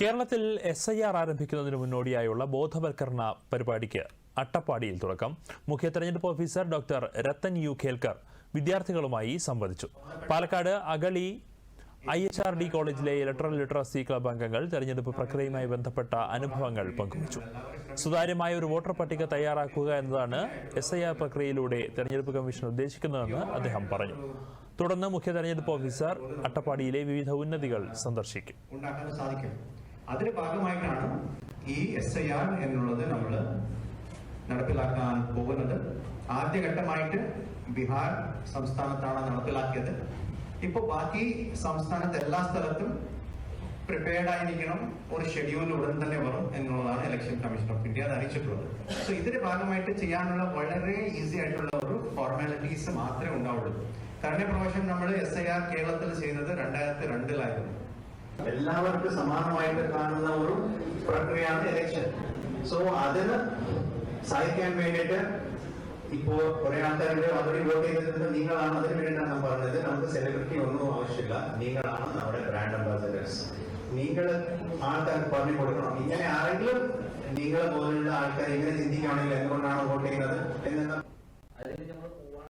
കേരളത്തിൽ S I R ആരംഭിക്കുന്നതിന് മുന്നോടിയായുള്ള ബോധവൽക്കരണ പരിപാടിക്ക് അട്ടപ്പാടിയിൽ തുടക്കം. മുഖ്യ തെരഞ്ഞെടുപ്പ് officer doctor Rathan U Kelkar വിദ്യാർത്ഥികളുമായി സംവദിച്ചു. Palakkad Agali I H R D കോളേജിലെ ഇലക്ട്രൽ ലിറ്ററസി ക്ലബ് അംഗങ്ങൾ തെരഞ്ഞെടുപ്പ് പ്രക്രിയയുമായി ബന്ധപ്പെട്ട അനുഭവങ്ങൾ പങ്കുവച്ചു. സുതാര്യമായ ഒരു വോട്ടർ പട്ടിക തയ്യാറാക്കുക എന്നതാണ് എസ് ഐ ആർ പ്രക്രിയയിലൂടെ തെരഞ്ഞെടുപ്പ് കമ്മീഷൻ ഉദ്ദേശിക്കുന്നതെന്ന് അദ്ദേഹം പറഞ്ഞു. തുടർന്ന് മുഖ്യ തെരഞ്ഞെടുപ്പ് ഓഫീസർ അട്ടപ്പാടിയിലെ വിവിധ ഉന്നതികൾ സന്ദർശിക്കും. അതിന്റെ ഭാഗമായിട്ടാണ് ഈ എസ് ഐ ആർ എന്നുള്ളത് നമ്മൾ നടപ്പിലാക്കാൻ പോകുന്നത്. ആദ്യഘട്ടമായിട്ട് ബീഹാർ സംസ്ഥാനത്താണ് നടപ്പിലാക്കിയത്. ഇപ്പൊ ബാക്കി സംസ്ഥാനത്ത് എല്ലാ സ്ഥലത്തും പ്രിപ്പയർഡ് ആയിരിക്കണം. ഒരു ഷെഡ്യൂൾ ഉടൻ തന്നെ വരും എന്നുള്ളതാണ് ഇലക്ഷൻ കമ്മീഷൻ ഓഫ് ഇന്ത്യ അറിയിച്ചിട്ടുള്ളത്. സോ ഇതിന്റെ ഭാഗമായിട്ട് ചെയ്യാനുള്ള വളരെ ഈസി ആയിട്ടുള്ള ഒരു ഫോർമാലിറ്റീസ് മാത്രമേ ഉണ്ടാവുള്ളൂ. കഴിഞ്ഞ പ്രാവശ്യം നമ്മൾ എസ് ഐ ആർ കേരളത്തിൽ ചെയ്യുന്നത് രണ്ടായിരത്തി രണ്ടിലായിരുന്നു. എല്ലാവർക്കും സമാനമായിട്ട് കാണുന്ന ഒരു പ്രക്രിയയാണ് ഇലക്ഷൻ സോ അതിന് സഹായിക്കാൻ വേണ്ടിയിട്ട് ഇപ്പോ കുറെ ആൾക്കാരുടെ ഓൾറെഡി വോട്ട് ചെയ്തിട്ടുണ്ട്. നിങ്ങളാണ് അതിന് വേണ്ടിയിട്ടാണ് ഞാൻ പറഞ്ഞത്. നമുക്ക് സെലിബ്രിറ്റി ഒന്നും ആവശ്യമില്ല. നിങ്ങളാണ് നമ്മുടെ ബ്രാൻഡ് അംബാസഡേഴ്സ് നിങ്ങൾ ആൾക്കാർക്ക് പറഞ്ഞു കൊടുക്കണം. ഇങ്ങനെ ആരെങ്കിലും നിങ്ങളെ പോലുള്ള ആൾക്കാർ ഇങ്ങനെ ചിന്തിക്കുകയാണെങ്കിൽ എന്തുകൊണ്ടാണ് വോട്ട് ചെയ്യുന്നത്? എന്നൊക്കെ